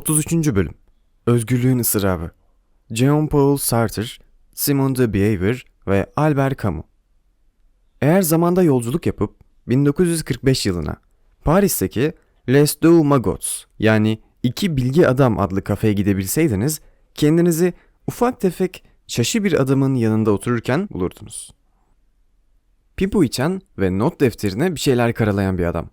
33. Bölüm Özgürlüğün Isırabı Jean-Paul Sartre, Simone de Beauvoir ve Albert Camus Eğer zamanda yolculuk yapıp 1945 yılına Paris'teki Les Deux Magots yani İki Bilgi Adam adlı kafeye gidebilseydiniz kendinizi ufak tefek şaşı bir adamın yanında otururken bulurdunuz. Pipo içen ve not defterine bir şeyler karalayan bir adam.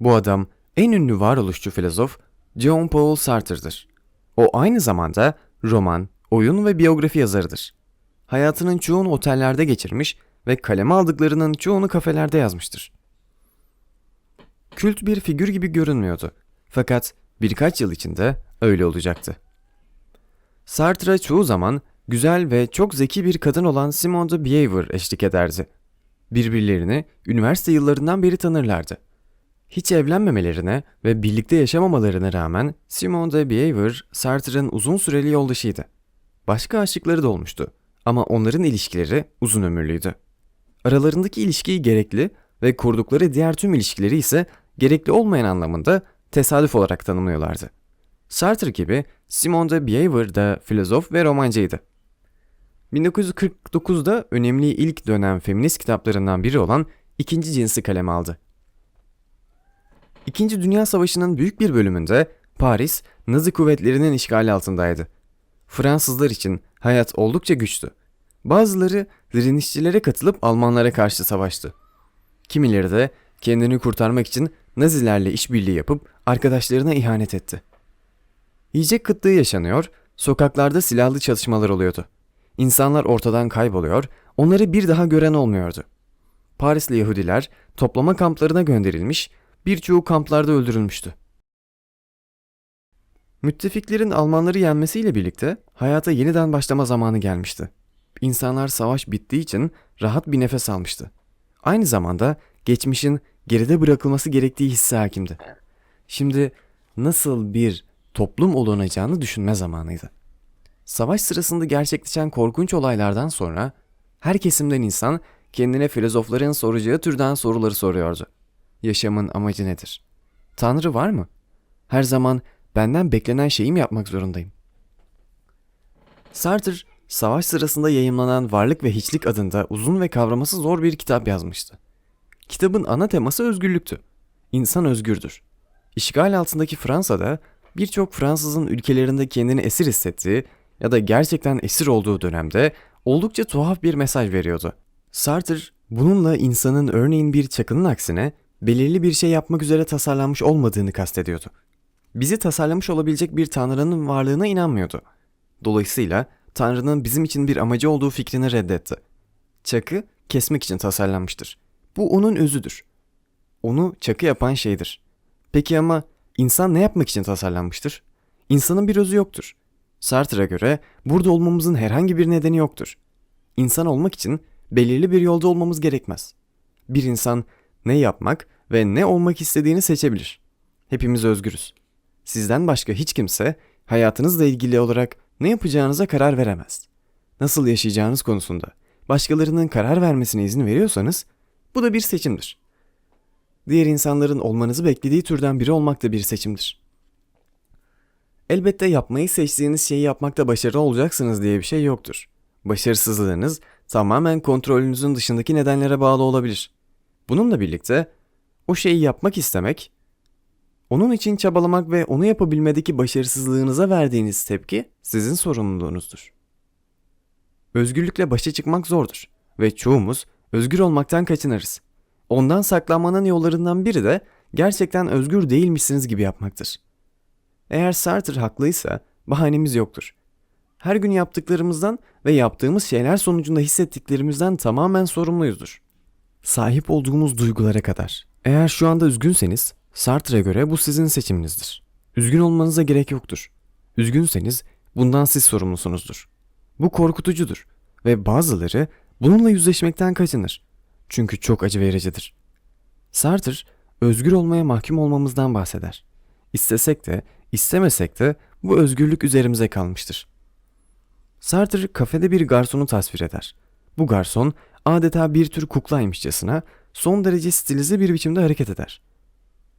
Bu adam en ünlü varoluşçu filozof Jean-Paul Sartre'dır. O aynı zamanda roman, oyun ve biyografi yazarıdır. Hayatının çoğunu otellerde geçirmiş ve kaleme aldıklarının çoğunu kafelerde yazmıştır. Kült bir figür gibi görünmüyordu. Fakat birkaç yıl içinde öyle olacaktı. Sartre çoğu zaman güzel ve çok zeki bir kadın olan Simone de Beauvoir eşlik ederdi. Birbirlerini üniversite yıllarından beri tanırlardı. Hiç evlenmemelerine ve birlikte yaşamamalarına rağmen Simone de Beauvoir Sartre'ın uzun süreli yoldaşıydı. Başka aşıkları da olmuştu ama onların ilişkileri uzun ömürlüydü. Aralarındaki ilişkiyi gerekli ve kurdukları diğer tüm ilişkileri ise gerekli olmayan anlamında tesadüf olarak tanımlıyorlardı. Sartre gibi Simone de Beauvoir da filozof ve romancıydı. 1949'da önemli ilk dönem feminist kitaplarından biri olan İkinci Cinsi kaleme aldı. İkinci Dünya Savaşı'nın büyük bir bölümünde Paris, Nazi kuvvetlerinin işgali altındaydı. Fransızlar için hayat oldukça güçtü. Bazıları direnişçilere katılıp Almanlara karşı savaştı. Kimileri de kendini kurtarmak için Nazilerle işbirliği yapıp arkadaşlarına ihanet etti. Yiyecek kıtlığı yaşanıyor, sokaklarda silahlı çatışmalar oluyordu. İnsanlar ortadan kayboluyor, onları bir daha gören olmuyordu. Parisli Yahudiler toplama kamplarına gönderilmiş, birçoğu kamplarda öldürülmüştü. Müttefiklerin Almanları yenmesiyle birlikte hayata yeniden başlama zamanı gelmişti. İnsanlar savaş bittiği için rahat bir nefes almıştı. Aynı zamanda geçmişin geride bırakılması gerektiği hissi hakimdi. Şimdi nasıl bir toplum olunacağını düşünme zamanıydı. Savaş sırasında gerçekleşen korkunç olaylardan sonra her kesimden insan kendine filozofların soracağı türden soruları soruyordu. Yaşamın amacı nedir? Tanrı var mı? Her zaman benden beklenen şeyi mi yapmak zorundayım? Sartre, savaş sırasında yayımlanan Varlık ve Hiçlik adında uzun ve kavraması zor bir kitap yazmıştı. Kitabın ana teması özgürlüktü. İnsan özgürdür. İşgal altındaki Fransa'da birçok Fransızın ülkelerinde kendini esir hissettiği ya da gerçekten esir olduğu dönemde oldukça tuhaf bir mesaj veriyordu. Sartre bununla insanın örneğin bir çakının aksine belirli bir şey yapmak üzere tasarlanmış olmadığını kastediyordu. Bizi tasarlamış olabilecek bir tanrının varlığına inanmıyordu. Dolayısıyla tanrının bizim için bir amacı olduğu fikrini reddetti. Çakı kesmek için tasarlanmıştır. Bu onun özüdür. Onu çakı yapan şeydir. Peki ama insan ne yapmak için tasarlanmıştır? İnsanın bir özü yoktur. Sartre'a göre burada olmamızın herhangi bir nedeni yoktur. İnsan olmak için belirli bir yolda olmamız gerekmez. Bir insan ne yapmak ve ne olmak istediğini seçebilir. Hepimiz özgürüz. Sizden başka hiç kimse hayatınızla ilgili olarak ne yapacağınıza karar veremez. Nasıl yaşayacağınız konusunda başkalarının karar vermesine izin veriyorsanız bu da bir seçimdir. Diğer insanların olmanızı beklediği türden biri olmak da bir seçimdir. Elbette yapmayı seçtiğiniz şeyi yapmakta başarılı olacaksınız diye bir şey yoktur. Başarısızlığınız tamamen kontrolünüzün dışındaki nedenlere bağlı olabilir. Bununla birlikte o şeyi yapmak istemek, onun için çabalamak ve onu yapabilmedeki başarısızlığınıza verdiğiniz tepki sizin sorumluluğunuzdur. Özgürlükle başa çıkmak zordur ve çoğumuz özgür olmaktan kaçınırız. Ondan saklanmanın yollarından biri de gerçekten özgür değilmişsiniz gibi yapmaktır. Eğer Sartre haklıysa bahanemiz yoktur. Her gün yaptıklarımızdan ve yaptığımız şeyler sonucunda hissettiklerimizden tamamen sorumluyuzdur. Sahip olduğumuz duygulara kadar. Eğer şu anda üzgünseniz Sartre'a göre bu sizin seçiminizdir. Üzgün olmanıza gerek yoktur. Üzgünseniz bundan siz sorumlusunuzdur. Bu korkutucudur ve bazıları bununla yüzleşmekten kaçınır. Çünkü çok acı vericidir. Sartre, özgür olmaya mahkum olmamızdan bahseder. İstesek de, istemesek de bu özgürlük üzerimize kalmıştır. Sartre kafede bir garsonu tasvir eder. Bu garson adeta bir tür kuklaymışçasına son derece stilize bir biçimde hareket eder.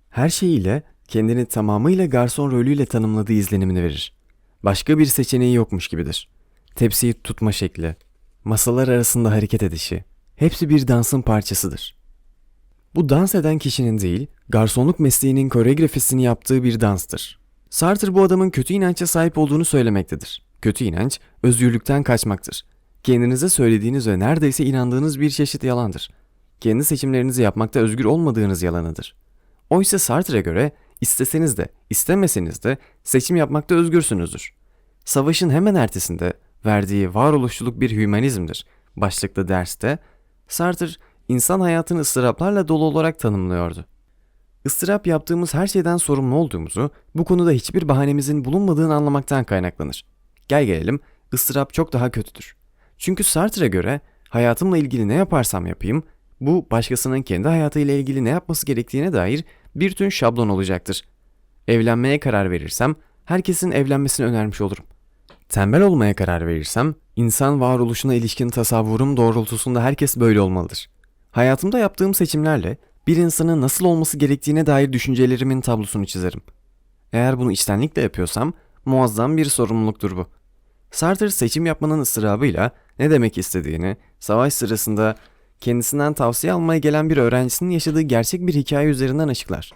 Her şeyiyle kendini tamamıyla garson rolüyle tanımladığı izlenimini verir. Başka bir seçeneği yokmuş gibidir. Tepsiyi tutma şekli, masalar arasında hareket edişi, hepsi bir dansın parçasıdır. Bu dans eden kişinin değil, garsonluk mesleğinin koreografisini yaptığı bir danstır. Sartre bu adamın kötü inança sahip olduğunu söylemektedir. Kötü inanç, özgürlükten kaçmaktır. Kendinize söylediğiniz ve neredeyse inandığınız bir çeşit yalandır. Kendi seçimlerinizi yapmakta özgür olmadığınız yalanıdır. Oysa Sartre'e göre isteseniz de istemeseniz de seçim yapmakta özgürsünüzdür. Savaşın hemen ertesinde verdiği varoluşçuluk bir hümanizmdir. Başlıklı derste Sartre insan hayatını ıstıraplarla dolu olarak tanımlıyordu. Istırap yaptığımız her şeyden sorumlu olduğumuzu, bu konuda hiçbir bahanemizin bulunmadığını anlamaktan kaynaklanır. Gel gelelim, ıstırap çok daha kötüdür. Çünkü Sartre'e göre hayatımla ilgili ne yaparsam yapayım, bu başkasının kendi hayatıyla ilgili ne yapması gerektiğine dair bir tür şablon olacaktır. Evlenmeye karar verirsem herkesin evlenmesini önermiş olurum. Tembel olmaya karar verirsem insan varoluşuna ilişkin tasavvurum doğrultusunda herkes böyle olmalıdır. Hayatımda yaptığım seçimlerle bir insanın nasıl olması gerektiğine dair düşüncelerimin tablosunu çizerim. Eğer bunu içtenlikle yapıyorsam muazzam bir sorumluluktur bu. Sartre seçim yapmanın ıstırabıyla ne demek istediğini, savaş sırasında kendisinden tavsiye almaya gelen bir öğrencisinin yaşadığı gerçek bir hikaye üzerinden açıklar.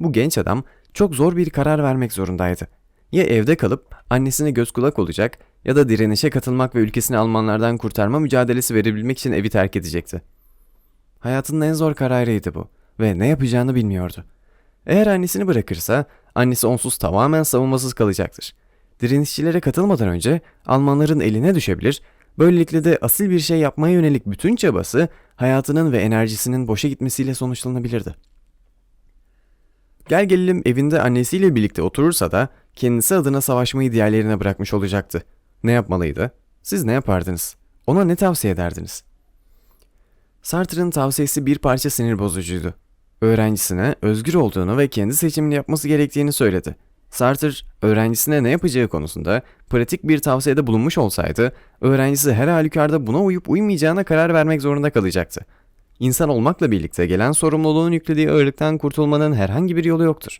Bu genç adam çok zor bir karar vermek zorundaydı. Ya evde kalıp annesine göz kulak olacak ya da direnişe katılmak ve ülkesini Almanlardan kurtarma mücadelesi verebilmek için evi terk edecekti. Hayatının en zor kararıydı bu ve ne yapacağını bilmiyordu. Eğer annesini bırakırsa annesi onsuz tamamen savunmasız kalacaktır. Direnişçilere katılmadan önce Almanların eline düşebilir, böylelikle de asil bir şey yapmaya yönelik bütün çabası hayatının ve enerjisinin boşa gitmesiyle sonuçlanabilirdi. Gel gelelim evinde annesiyle birlikte oturursa da kendisi adına savaşmayı diğerlerine bırakmış olacaktı. Ne yapmalıydı? Siz ne yapardınız? Ona ne tavsiye ederdiniz? Sartre'ın tavsiyesi bir parça sinir bozucuydu. Öğrencisine özgür olduğunu ve kendi seçimini yapması gerektiğini söyledi. Sartre, öğrencisine ne yapacağı konusunda pratik bir tavsiyede bulunmuş olsaydı, öğrencisi her halükarda buna uyup uymayacağına karar vermek zorunda kalacaktı. İnsan olmakla birlikte gelen sorumluluğun yüklediği ağırlıktan kurtulmanın herhangi bir yolu yoktur.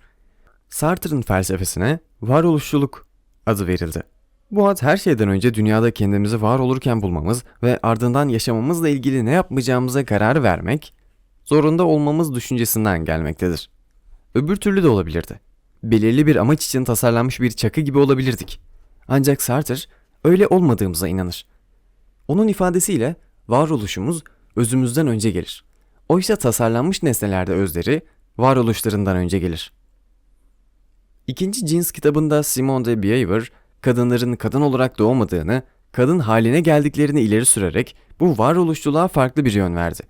Sartre'ın felsefesine varoluşçuluk adı verildi. Bu ad her şeyden önce dünyada kendimizi var olurken bulmamız ve ardından yaşamamızla ilgili ne yapmayacağımıza karar vermek, zorunda olmamız düşüncesinden gelmektedir. Öbür türlü de olabilirdi. Belirli bir amaç için tasarlanmış bir çakı gibi olabilirdik. Ancak Sartre öyle olmadığımıza inanır. Onun ifadesiyle varoluşumuz özümüzden önce gelir. Oysa tasarlanmış nesnelerde özleri varoluşlarından önce gelir. İkinci cins kitabında Simone de Beauvoir, kadınların kadın olarak doğmadığını, kadın haline geldiklerini ileri sürerek bu varoluşçuluğa farklı bir yön verdi.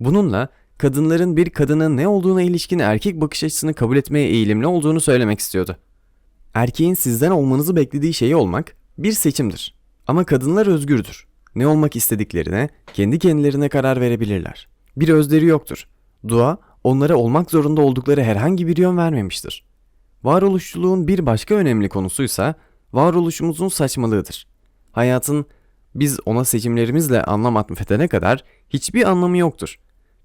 Bununla kadınların bir kadının ne olduğuna ilişkin erkek bakış açısını kabul etmeye eğilimli olduğunu söylemek istiyordu. Erkeğin sizden olmanızı beklediği şeyi olmak bir seçimdir. Ama kadınlar özgürdür. Ne olmak istediklerine, kendi kendilerine karar verebilirler. Bir özleri yoktur. Dua, onlara olmak zorunda oldukları herhangi bir yön vermemiştir. Varoluşçuluğun bir başka önemli konusuysa varoluşumuzun saçmalığıdır. Hayatın biz ona seçimlerimizle anlam atfedene kadar hiçbir anlamı yoktur.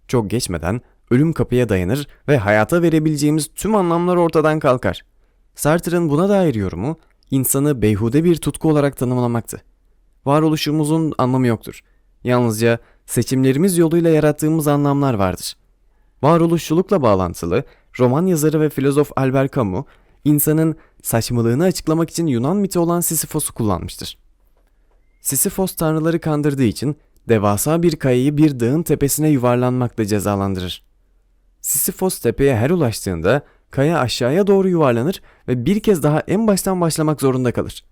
Çok geçmeden ölüm kapıya dayanır ve hayata verebileceğimiz tüm anlamlar ortadan kalkar. Sartre'ın buna dair yorumu insanı beyhude bir tutku olarak tanımlamaktı. Varoluşumuzun anlamı yoktur. Yalnızca seçimlerimiz yoluyla yarattığımız anlamlar vardır. Varoluşçulukla bağlantılı roman yazarı ve filozof Albert Camus, insanın saçmalığını açıklamak için Yunan miti olan Sisyphos'u kullanmıştır. Sisyphos tanrıları kandırdığı için devasa bir kayayı bir dağın tepesine yuvarlanmakla cezalandırır. Sisyphos tepeye her ulaştığında kaya aşağıya doğru yuvarlanır ve bir kez daha en baştan başlamak zorunda kalır.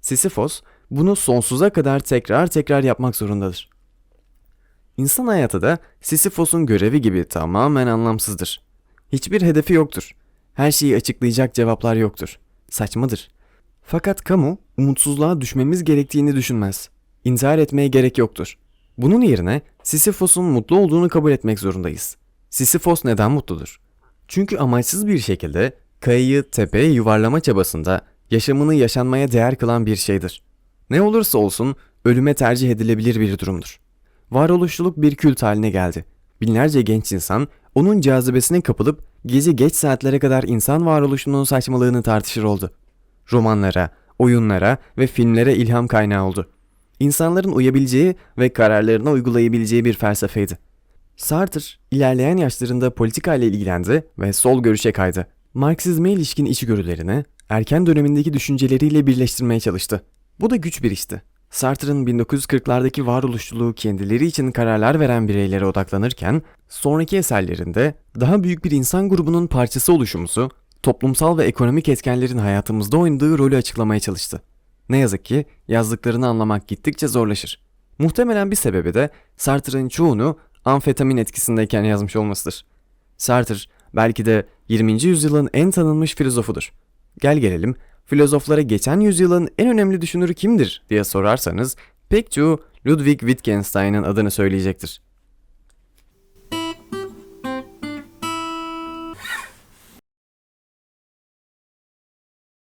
Sisyphos bunu sonsuza kadar tekrar tekrar yapmak zorundadır. İnsan hayatı da Sisyphos'un görevi gibi tamamen anlamsızdır. Hiçbir hedefi yoktur. Her şeyi açıklayacak cevaplar yoktur. Saçmadır. Fakat kamu umutsuzluğa düşmemiz gerektiğini düşünmez. İntihar etmeye gerek yoktur. Bunun yerine Sisyphos'un mutlu olduğunu kabul etmek zorundayız. Sisyphos neden mutludur? Çünkü amaçsız bir şekilde kayayı tepeye yuvarlama çabasında yaşamını yaşanmaya değer kılan bir şeydir. Ne olursa olsun ölüme tercih edilebilir bir durumdur. Varoluşçuluk bir kült haline geldi. Binlerce genç insan onun cazibesine kapılıp gece geç saatlere kadar insan varoluşunun saçmalığını tartışır oldu. Romanlara, oyunlara ve filmlere ilham kaynağı oldu. İnsanların uyabileceği ve kararlarına uygulayabileceği bir felsefeydi. Sartre ilerleyen yaşlarında politika ile ilgilendi ve sol görüşe kaydı. Marksizme ilişkin içgörülerini erken dönemindeki düşünceleriyle birleştirmeye çalıştı. Bu da güç bir işti. Sartre'ın 1940'lardaki varoluşçuluğu kendileri için kararlar veren bireylere odaklanırken, sonraki eserlerinde daha büyük bir insan grubunun parçası oluşumuzu, toplumsal ve ekonomik etkenlerin hayatımızda oynadığı rolü açıklamaya çalıştı. Ne yazık ki yazdıklarını anlamak gittikçe zorlaşır. Muhtemelen bir sebebi de Sartre'ın çoğunu amfetamin etkisindeyken yazmış olmasıdır. Sartre belki de 20. yüzyılın en tanınmış filozofudur. Gel gelelim filozoflara geçen yüzyılın en önemli düşünürü kimdir diye sorarsanız pek çoğu Ludwig Wittgenstein'ın adını söyleyecektir.